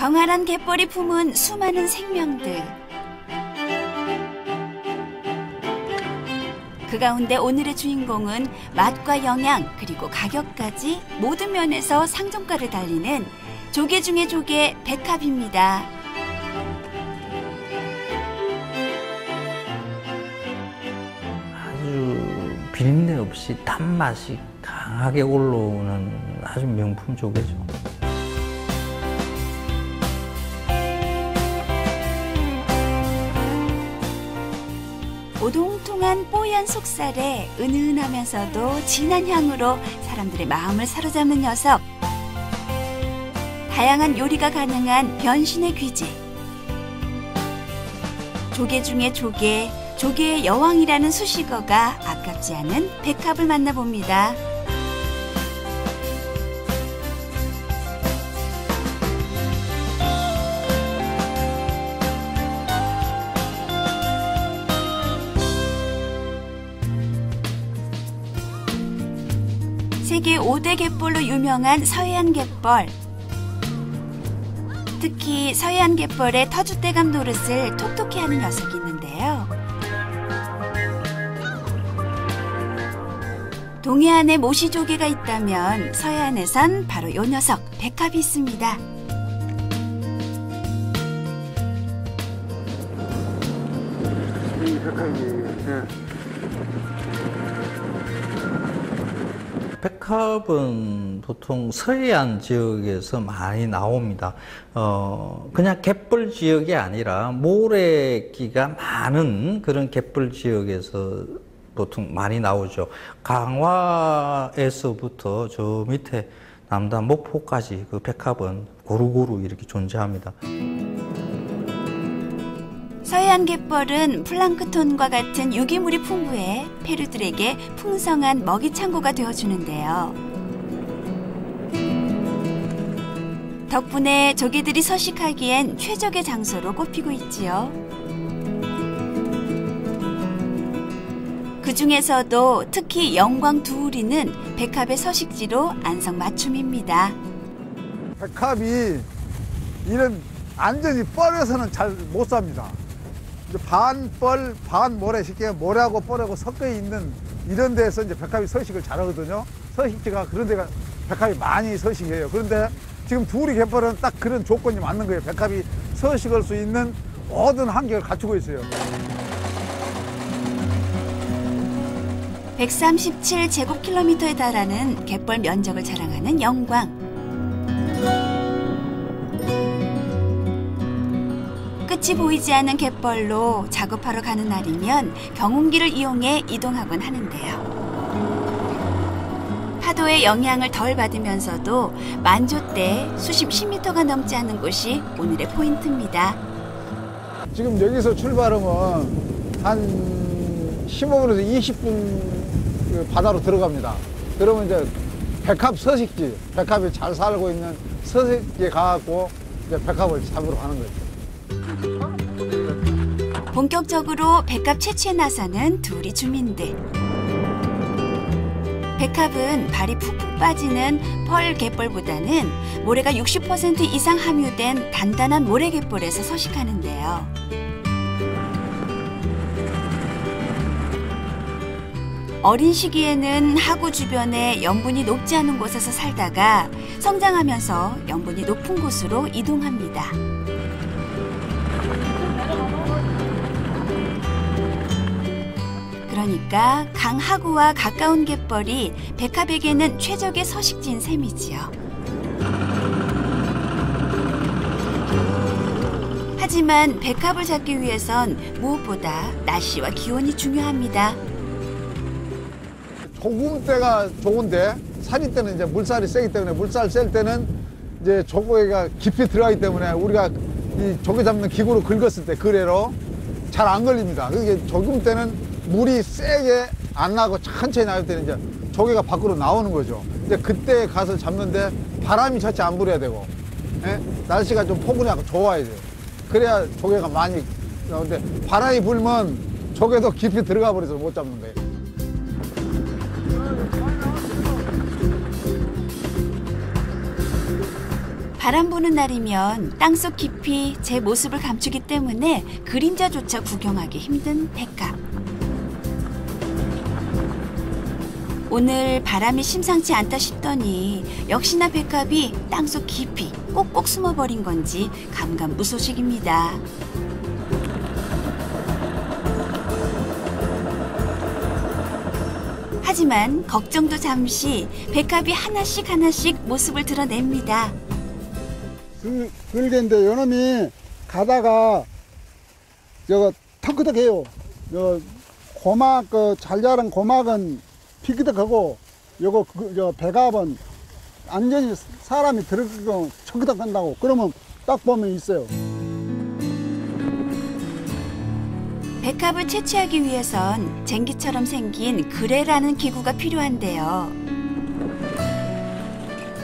광활한 갯벌이 품은 수많은 생명들. 그 가운데 오늘의 주인공은 맛과 영양 그리고 가격까지 모든 면에서 상종가를 달리는 조개 중의 조개 백합입니다. 아주 비린내 없이 단맛이 강하게 올라오는 아주 명품 조개죠. 오동통한 뽀얀 속살에 은은하면서도 진한 향으로 사람들의 마음을 사로잡는 녀석. 다양한 요리가 가능한 변신의 귀재. 조개 중에 조개, 조개의 여왕이라는 수식어가 아깝지 않은 백합을 만나봅니다. 5대 갯벌로 유명한 서해안 갯벌. 특히 서해안 갯벌의 터줏대감 노릇을 톡톡히 하는 녀석이 있는데요. 동해안에 모시조개가 있다면 서해안에선 바로 요 녀석 백합이 있습니다. 백합은 보통 서해안 지역에서 많이 나옵니다. 어, 그냥 갯벌 지역이 아니라 모래기가 많은 그런 갯벌 지역에서 보통 많이 나오죠. 강화에서부터 저 밑에 남단 목포까지 그 백합은 고루고루 이렇게 존재합니다. 서해안 갯벌은 플랑크톤과 같은 유기물이 풍부해 페루들에게 풍성한 먹이 창고가 되어 주는데요. 덕분에 조개들이 서식하기엔 최적의 장소로 꼽히고 있지요. 그 중에서도 특히 영광 두우리는 백합의 서식지로 안성맞춤입니다. 백합이 이런 완전히 뻘에서는 잘 못 삽니다. 반뻘, 반모래 쉽게 모래하고 뻘하고 섞여 있는 이런 데서 이제 백합이 서식을 잘하거든요. 서식지가 그런 데가 백합이 많이 서식해요. 그런데 지금 두리 갯벌은 딱 그런 조건이 맞는 거예요. 백합이 서식할 수 있는 모든 환경을 갖추고 있어요. 137제곱킬로미터에 달하는 갯벌 면적을 자랑하는 영광. 끝이 보이지 않는 갯벌로 작업하러 가는 날이면 경운기를 이용해 이동하곤 하는데요. 파도의 영향을 덜 받으면서도 만조 때 수심 10m가 넘지 않는 곳이 오늘의 포인트입니다. 지금 여기서 출발하면 한 15분에서 20분 그 바다로 들어갑니다. 그러면 이제 백합 서식지, 백합이 잘 살고 있는 서식지에 가갖고 이제 백합을 잡으러 가는 거죠. 본격적으로 백합 채취에 나서는 둘이 주민들. 백합은 발이 푹푹 빠지는 펄 갯벌보다는 모래가 60% 이상 함유된 단단한 모래 갯벌에서 서식하는데요. 어린 시기에는 하구 주변에 염분이 높지 않은 곳에서 살다가 성장하면서 염분이 높은 곳으로 이동합니다. 그러니까 강하구와 가까운 갯벌이 백합에게는 최적의 서식지인 셈이지요. 하지만 백합을 잡기 위해선 무엇보다 날씨와 기온이 중요합니다. 조금 때가 좋은데 살이 때는 이제 물살이 세기 때문에 물살 셀 때는 이제 조개가 깊이 들어가기 때문에 우리가 이 조개 잡는 기구로 긁었을 때 그래로 잘 안 걸립니다. 그게 조금 때는 물이 세게 안 나고 천천히 나올 때는 이제 조개가 밖으로 나오는 거죠. 이제 그때 가서 잡는데 바람이 자체 안 불어야 되고 예? 날씨가 좀 포근하고 좋아야 돼요. 그래야 조개가 많이 나오는데 바람이 불면 조개도 깊이 들어가 버려서 못 잡는 거예요. 바람 부는 날이면 땅속 깊이 제 모습을 감추기 때문에 그림자조차 구경하기 힘든 백합. 오늘 바람이 심상치 않다 싶더니 역시나 백합이 땅속 깊이 꼭꼭 숨어버린 건지 감감무소식입니다. 하지만 걱정도 잠시 백합이 하나씩 하나씩 모습을 드러냅니다. 그, 그런데 요놈이 가다가 저거 턱끄덕해요. 저 고막 그 잘 자란 고막은 피끄덕하고 요거 그, 저 백합은 완전히 사람이 들어가고 척끄덕한다고 그러면 딱 보면 있어요. 백합을 채취하기 위해선 쟁기처럼 생긴 그레라는 기구가 필요한데요.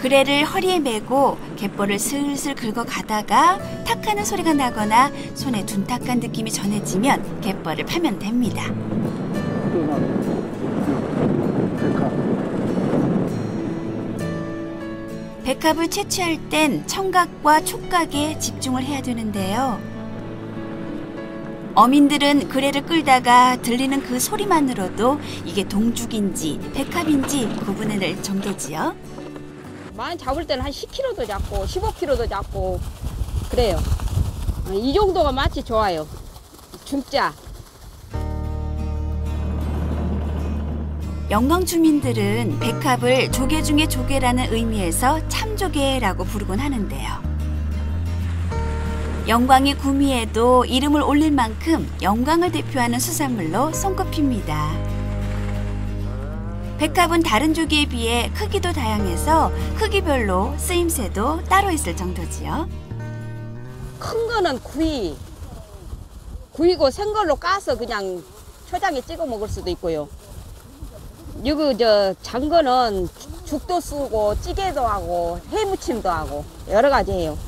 그레를 허리에 메고 갯벌을 슬슬 긁어 가다가 탁 하는 소리가 나거나 손에 둔탁한 느낌이 전해지면 갯벌을 파면 됩니다. 백합을 채취할 땐 청각과 촉각에 집중을 해야 되는데요. 어민들은 그레를 끌다가 들리는 그 소리만으로도 이게 동죽인지 백합인지 구분해낼 정도지요. 많이 잡을 때는 한 10kg도 잡고 15kg도 잡고 그래요. 이 정도가 맛이 좋아요. 중짜. 영광 주민들은 백합을 조개 중의 조개라는 의미에서 참조개라고 부르곤 하는데요. 영광이 구미에도 이름을 올릴 만큼 영광을 대표하는 수산물로 손꼽힙니다. 백합은 다른 조개에 비해 크기도 다양해서 크기별로 쓰임새도 따로 있을 정도지요. 큰 거는 구이. 구이고 생걸로 까서 그냥 초장에 찍어 먹을 수도 있고요. 이거 저 장거는 죽도 쓰고 찌개도 하고 해무침도 하고 여러 가지 해요.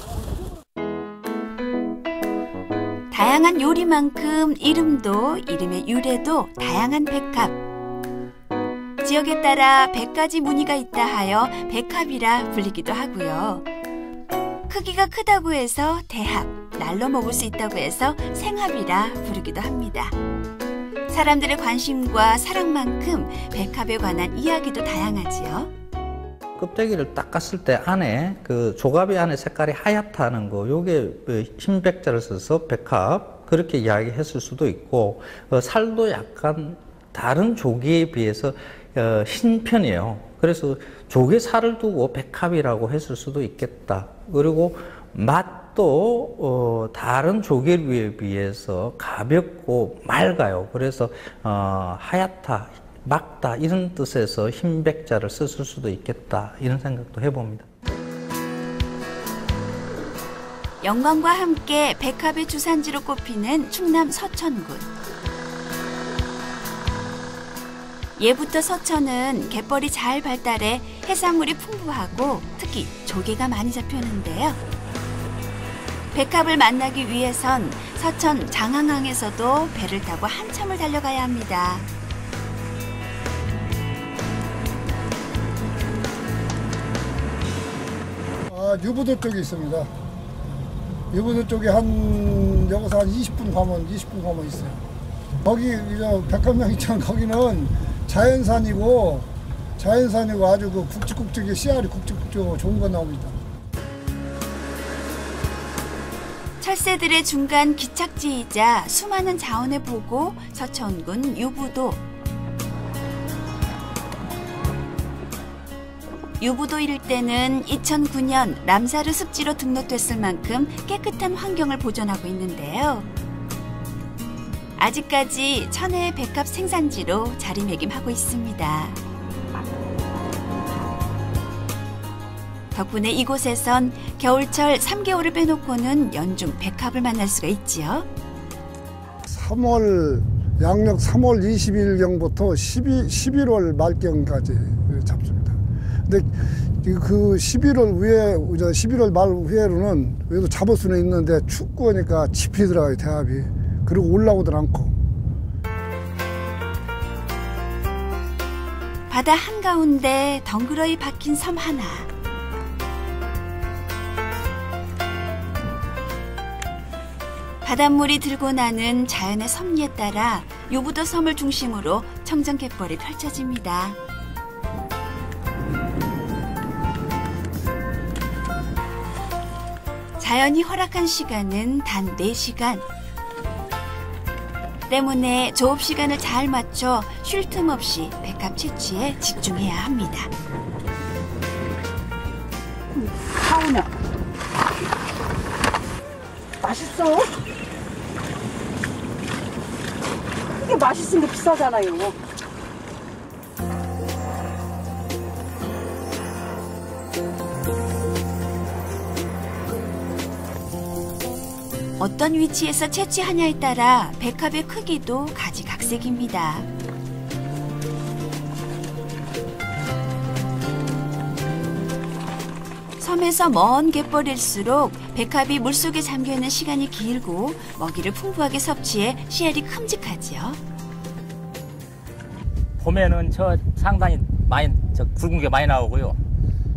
다양한 요리만큼 이름도 이름의 유래도 다양한 백합. 지역에 따라 백가지 무늬가 있다 하여 백합이라 불리기도 하고요. 크기가 크다고 해서 대합, 날로 먹을 수 있다고 해서 생합이라 부르기도 합니다. 사람들의 관심과 사랑만큼 백합에 관한 이야기도 다양하지요. 껍데기를 닦았을 때 안에 그 조갑이 안에 색깔이 하얗다는 거 요게 그 흰백자를 써서 백합 그렇게 이야기했을 수도 있고 어, 살도 약간 다른 조개에 비해서 어, 흰 편이에요. 그래서 조개 살을 두고 백합이라고 했을 수도 있겠다. 그리고 맛 도 어, 다른 조개류에 비해서 가볍고 맑아요. 그래서 어, 하얗다, 막다 이런 뜻에서 흰백자를 썼을 수도 있겠다 이런 생각도 해봅니다. 영광과 함께 백합의 주산지로 꼽히는 충남 서천군. 예부터 서천은 갯벌이 잘 발달해 해산물이 풍부하고 특히 조개가 많이 잡혔는데요. 백합을 만나기 위해선 서천 장항항에서도 배를 타고 한참을 달려가야 합니다. 아, 유부도 쪽에 있습니다. 유부도 쪽에 한 여기서 한 20분 가면 20분 가면 있어요. 거기 있잖아. 거기는 자연산이고 자연산이고 아주 그 굵직굵직이 씨알이 굵직굵직 좋은 거 나옵니다. 철새들의 중간 기착지이자 수많은 자원의 보고 서천군 유부도 유부도 일대는 2009년 람사르 습지로 등록됐을 만큼 깨끗한 환경을 보존하고 있는데요. 아직까지 천혜의 백합 생산지로 자리매김하고 있습니다. 덕분에 이곳에선 겨울철 3개월을 빼놓고는 연중 백합을 만날 수가 있지요. 3월 양력 3월 20일경부터 12, 11월 말경까지 잡습니다. 근데 그 11월 후에 11월 말 후에로는 그래도 잡을 수는 있는데 춥고 하니까 짚이 들어가요 대합이 그리고 올라오질 않고 바다 한가운데 덩그러이 박힌 섬 하나 바닷물이 들고 나는 자연의 섭리에 따라 요부도 섬을 중심으로 청정갯벌이 펼쳐집니다. 자연이 허락한 시간은 단 4시간. 때문에 조업 시간을 잘 맞춰 쉴 틈 없이 백합 채취에 집중해야 합니다. 하우냐 맛있어? 이게 맛있은 게 비싸잖아요. 어떤 위치에서 채취하냐에 따라 백합의 크기도 가지각색입니다. 섬에서 먼 갯벌일수록 백합이 물속에 잠겨있는 시간이 길고 먹이를 풍부하게 섭취해 씨알이 큼직하지요. 봄에는 저 상당히 많이 저 굵은 게 많이 나오고요.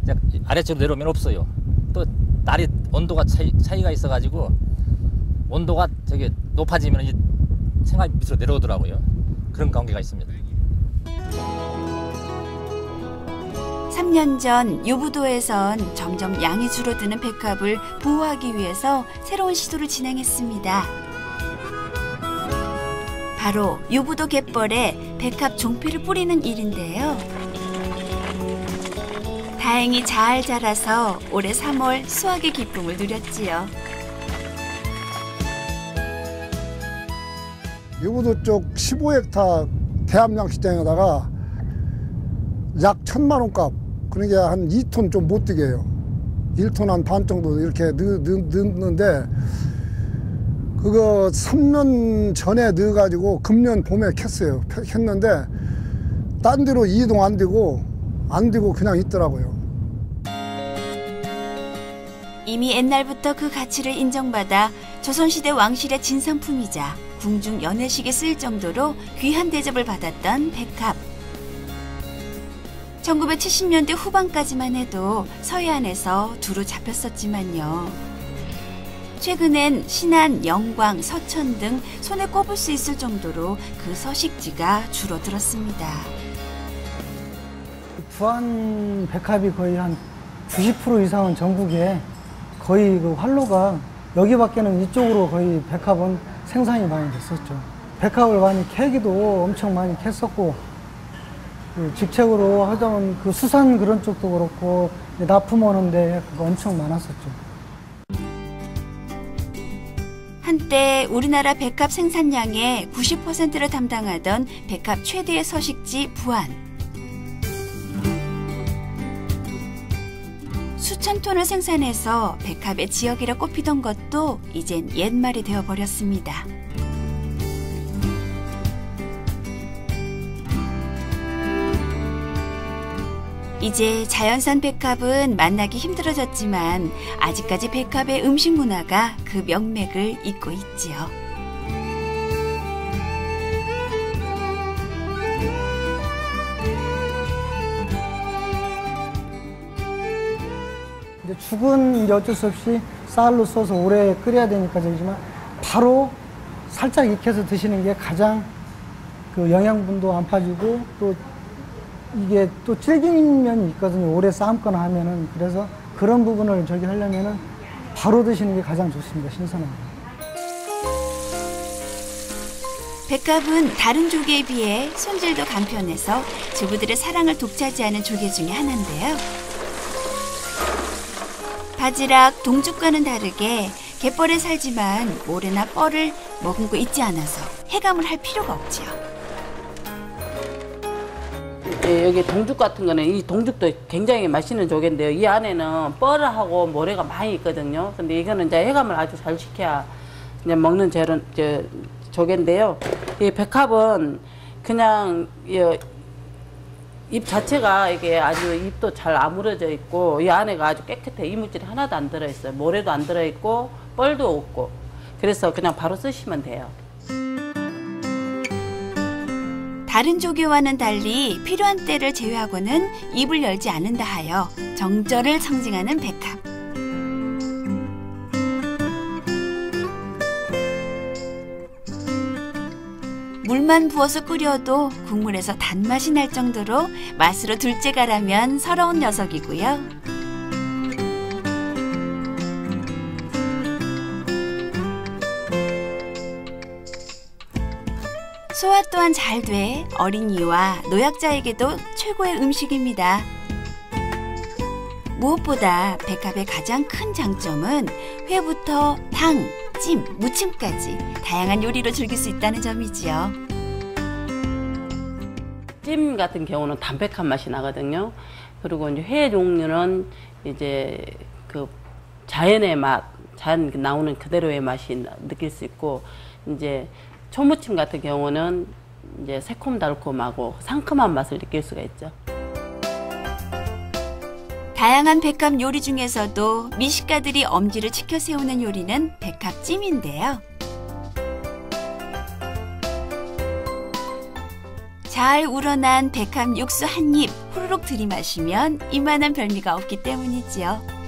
이제 아래쪽으로 내려오면 없어요. 또 날이 온도가 차이, 차이가 있어가지고 온도가 저기 높아지면 이제 생각이 밑으로 내려오더라고요. 그런 관계가 있습니다. 3년 전 요부도에선 점점 양이 줄어드는 백합을 보호하기 위해서 새로운 시도를 진행했습니다. 바로 요부도 갯벌에 백합 종피를 뿌리는 일인데요. 다행히 잘 자라서 올해 3월 수확의 기쁨을 누렸지요. 유부도 쪽 15헥타 대함양식장에다가 약 천만 원 값, 그러니까 한 2톤 좀못 되게 해요. 1톤 한 반 정도 이렇게 넣, 넣, 넣는데 그거 3년 전에 넣어가지고 금년 봄에 캤어요. 캤는데 딴 데로 이동 안 되고 안 되고 그냥 있더라고요. 이미 옛날부터 그 가치를 인정받아 조선시대 왕실의 진상품이자 궁중 연회식에 쓰일 정도로 귀한 대접을 받았던 백합. 1970년대 후반까지만 해도 서해안에서 두루 잡혔었지만요. 최근엔 신안, 영광, 서천 등 손에 꼽을 수 있을 정도로 그 서식지가 줄어들었습니다. 부안 백합이 거의 한 90% 이상은 전국에 거의 그 활로가 여기밖에는 이쪽으로 거의 백합은 생산이 많이 됐었죠. 백합을 많이 캐기도 엄청 많이 캤었고 그 직책으로 하자면 그 수산 그런 쪽도 그렇고 납품 오는데 그거 엄청 많았었죠. 한때 우리나라 백합 생산량의 90%를 담당하던 백합 최대의 서식지 부안. 수천 톤을 생산해서 백합의 지역이라 꼽히던 것도 이젠 옛말이 되어버렸습니다. 이제 자연산 백합은 만나기 힘들어졌지만 아직까지 백합의 음식 문화가 그 명맥을 잇고 있지요. 죽은 이제 어쩔 수 없이 쌀로 써서 오래 끓여야 되니까 저기지만 바로 살짝 익혀서 드시는 게 가장 그 영양분도 안 빠지고 또 이게 또 질긴 면이 있거든요. 오래 삶거나 하면은 그래서 그런 부분을 저기 하려면은 바로 드시는 게 가장 좋습니다. 신선하게. 백합은 다른 조개에 비해 손질도 간편해서 주부들의 사랑을 독차지하는 조개 중에 하나인데요. 바지락, 동죽과는 다르게 갯벌에 살지만 모래나 뻘을 머금고 있지 않아서 해감을 할 필요가 없지요. 예, 여기 동죽 같은 거는 이 동죽도 굉장히 맛있는 조개인데요. 이 안에는 뻘하고 모래가 많이 있거든요. 근데 이거는 이제 해감을 아주 잘 시켜야 이제 먹는 재료, 저, 조개인데요. 이 백합은 그냥 이, 잎 자체가 이게 아주 잎도 잘 아물어져 있고 이 안에가 아주 깨끗해. 이물질이 하나도 안 들어있어요. 모래도 안 들어있고 뻘도 없고. 그래서 그냥 바로 쓰시면 돼요. 다른 조교와는 달리 필요한 때를 제외하고는 입을 열지 않는다 하여 정절을 상징하는 백합. 물만 부어서 끓여도 국물에서 단맛이 날 정도로 맛으로 둘째가라면 서러운 녀석이고요. 소화 또한 잘 돼 어린이와 노약자에게도 최고의 음식입니다. 무엇보다 백합의 가장 큰 장점은 회부터 탕, 찜, 무침까지 다양한 요리로 즐길 수 있다는 점이지요. 찜 같은 경우는 담백한 맛이 나거든요. 그리고 이제 회 종류는 이제 그 자연의 맛, 자연 나오는 그대로의 맛이 나- 느낄 수 있고 이제 초무침 같은 경우는 이제 새콤달콤하고 상큼한 맛을 느낄 수가 있죠. 다양한 백합 요리 중에서도 미식가들이 엄지를 치켜 세우는 요리는 백합찜인데요. 잘 우러난 백합 육수 한 입 후루룩 들이마시면 이만한 별미가 없기 때문이지요.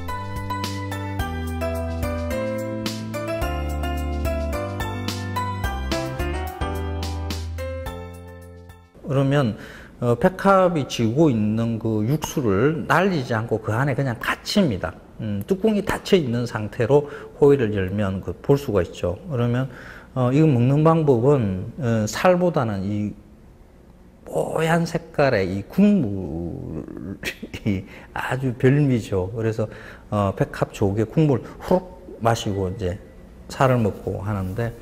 그러면 어, 백합이 지고 있는 그 육수를 날리지 않고 그 안에 그냥 닫힙니다. 음, 뚜껑이 닫혀 있는 상태로 호일을 열면 그 볼 수가 있죠. 그러면 어, 이거 먹는 방법은 어, 살보다는 이 뽀얀 색깔의 이 국물이 아주 별미죠. 그래서 어, 백합 조개 국물 후룩 마시고 이제 살을 먹고 하는데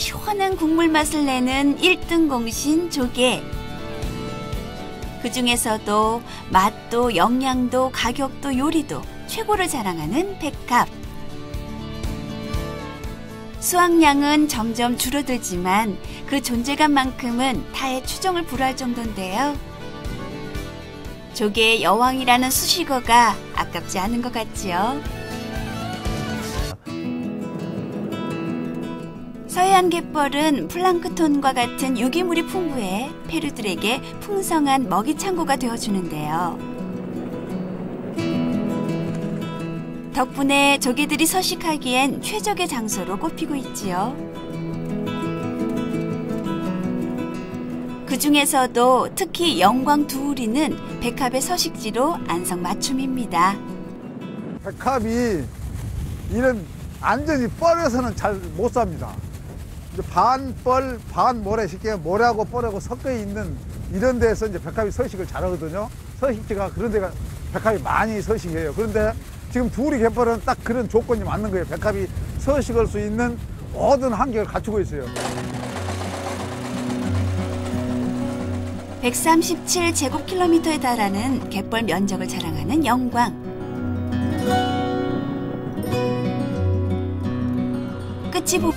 시원한 국물 맛을 내는 1등 공신 조개. 그 중에서도 맛도 영양도 가격도 요리도 최고를 자랑하는 백합. 수확량은 점점 줄어들지만 그 존재감만큼은 타의 추종을 불허할 정도인데요. 조개의 여왕이라는 수식어가 아깝지 않은 것 같지요. 서해안 갯벌은 플랑크톤과 같은 유기물이 풍부해 페루들에게 풍성한 먹이 창고가 되어주는데요. 덕분에 조개들이 서식하기엔 최적의 장소로 꼽히고 있지요. 그 중에서도 특히 영광 두우리는 백합의 서식지로 안성 맞춤입니다. 백합이 이런 완전히 뻘에서는 잘 못 삽니다. 이제 반 뻘, 반 모래, 쉽게 모래하고 뻘하고 섞여 있는 이런 데서 이제 백합이 서식을 잘하거든요. 서식지가 그런 데가 백합이 많이 서식해요. 그런데 지금 두리 갯벌은 딱 그런 조건이 맞는 거예요. 백합이 서식할 수 있는 모든 환경을 갖추고 있어요. 137제곱킬로미터에 달하는 갯벌 면적을 자랑하는 영광. 끝이 보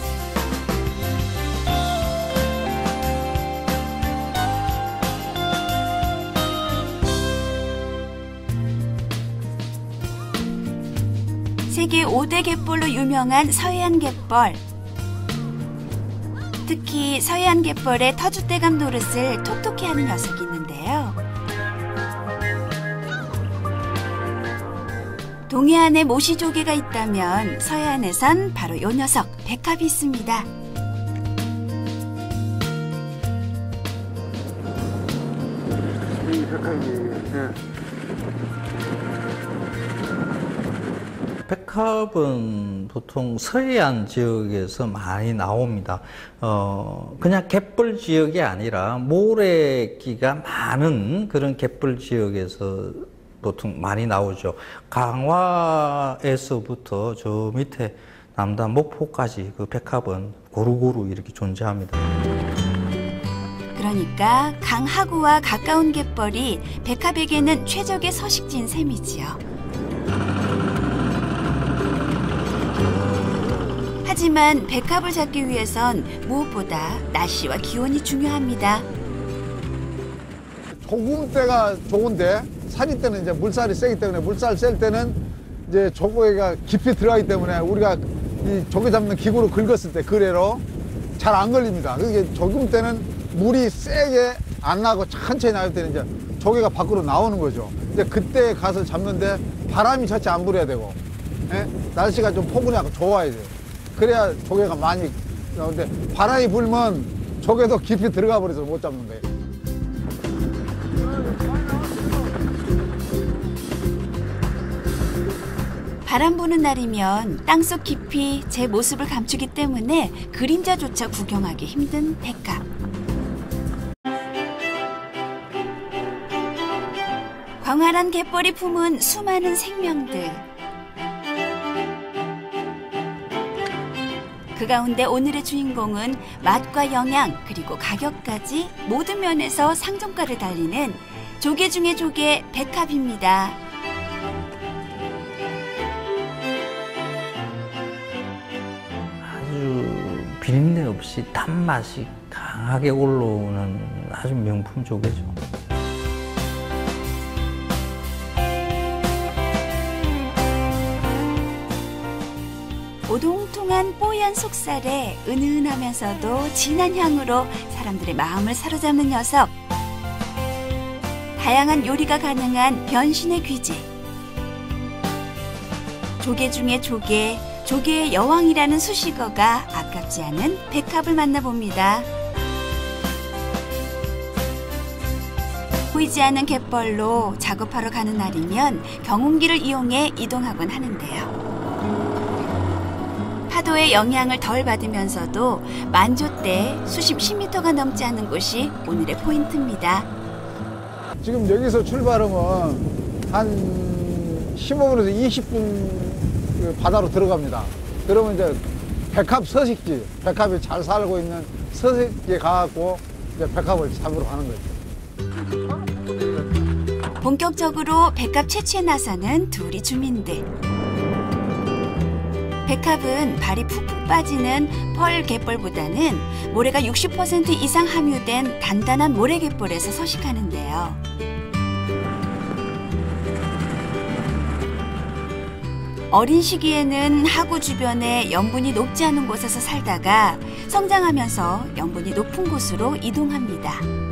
세계 5대 갯벌로 유명한 서해안 갯벌. 특히 서해안 갯벌의 터줏대감 노릇을 톡톡히 하는 녀석이 있는데요. 동해안에 모시조개가 있다면 서해안에선 바로 요 녀석 백합이 있습니다. 백합은 보통 서해안 지역에서 많이 나옵니다. 어, 그냥 갯벌 지역이 아니라 모래기가 많은 그런 갯벌 지역에서 보통 많이 나오죠. 강화에서부터 저 밑에 남단 목포까지 그 백합은 고루고루 이렇게 존재합니다. 그러니까 강하구와 가까운 갯벌이 백합에게는 최적의 서식지인 셈이지요. 하지만 백합을 잡기 위해선 무엇보다 날씨와 기온이 중요합니다. 조금 때가 좋은데 산이 때는 이제 물살이 세기 때문에 물살 셀 때는 이제 조개가 깊이 들어가기 때문에 우리가 이 조개 잡는 기구로 긁었을 때 그래로 잘 안 걸립니다. 그게 조금 때는 물이 세게 안 나고 천천히 나올 때는 이제 조개가 밖으로 나오는 거죠. 이제 그때 가서 잡는데 바람이 절대 안 불어야 되고 예? 날씨가 좀 포근하고 좋아야 돼요. 그래야 조개가 많이 근데 바람이 불면 조개도 깊이 들어가 버려서 못 잡는 거예요. 바람 부는 날이면 땅속 깊이 제 모습을 감추기 때문에 그림자조차 구경하기 힘든 백합. 광활한 갯벌이 품은 수많은 생명들. 그 가운데 오늘의 주인공은 맛과 영양 그리고 가격까지 모든 면에서 상종가를 달리는 조개 중의 조개 백합입니다. 아주 비린내 없이 단맛이 강하게 올라오는 아주 명품 조개죠. 뽀얀 속살에 은은하면서도 진한 향으로 사람들의 마음을 사로잡는 녀석. 다양한 요리가 가능한 변신의 귀재. 조개 중에 조개, 조개의 여왕이라는 수식어가 아깝지 않은 백합을 만나봅니다. 보이지 않는 갯벌로 작업하러 가는 날이면 경운기를 이용해 이동하곤 하는데요. 파도의 영향을 덜 받으면서도 만조 때 수심 10m가 넘지 않은 곳이 오늘의 포인트입니다. 지금 여기서 출발하면 한 15분에서 20분 그 바다로 들어갑니다. 그러면 이제 백합 서식지, 백합이 잘 살고 있는 서식지에 가갖고 이제 백합을 잡으러 가는 거죠. 본격적으로 백합 채취에 나서는 둘이 주민들. 백합은 발이 푹푹 빠지는 펄 갯벌보다는 모래가 60% 이상 함유된 단단한 모래 갯벌에서 서식하는데요. 어린 시기에는 하구 주변에 염분이 높지 않은 곳에서 살다가 성장하면서 염분이 높은 곳으로 이동합니다.